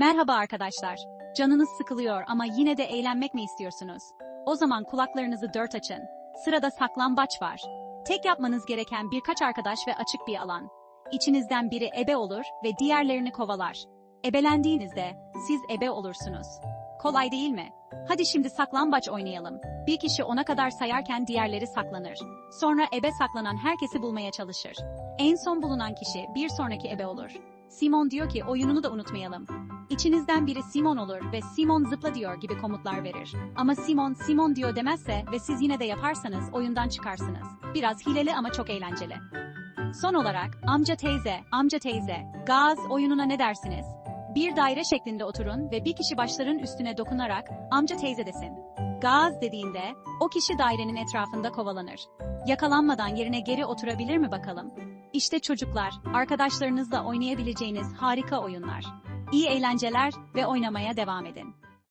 Merhaba arkadaşlar. Canınız sıkılıyor ama yine de eğlenmek mi istiyorsunuz? O zaman kulaklarınızı dört açın. Sırada saklambaç var. Tek yapmanız gereken birkaç arkadaş ve açık bir alan. İçinizden biri ebe olur ve diğerlerini kovalar. Ebelendiğinizde siz ebe olursunuz. Kolay değil mi? Hadi şimdi saklambaç oynayalım. Bir kişi ona kadar sayarken diğerleri saklanır. Sonra ebe saklanan herkesi bulmaya çalışır. En son bulunan kişi bir sonraki ebe olur. Simon diyor ki oyununu da unutmayalım. İçinizden biri Simon olur ve Simon zıpla diyor gibi komutlar verir. Ama Simon Simon diyor demezse ve siz yine de yaparsanız oyundan çıkarsınız. Biraz hileli ama çok eğlenceli. Son olarak amca teyze, amca teyze, gaz oyununa ne dersiniz? Bir daire şeklinde oturun ve bir kişi başların üstüne dokunarak amca teyze desin. Gaz dediğinde o kişi dairenin etrafında kovalanır. Yakalanmadan yerine geri oturabilir mi bakalım? İşte çocuklar, arkadaşlarınızla oynayabileceğiniz harika oyunlar. İyi eğlenceler ve oynamaya devam edin.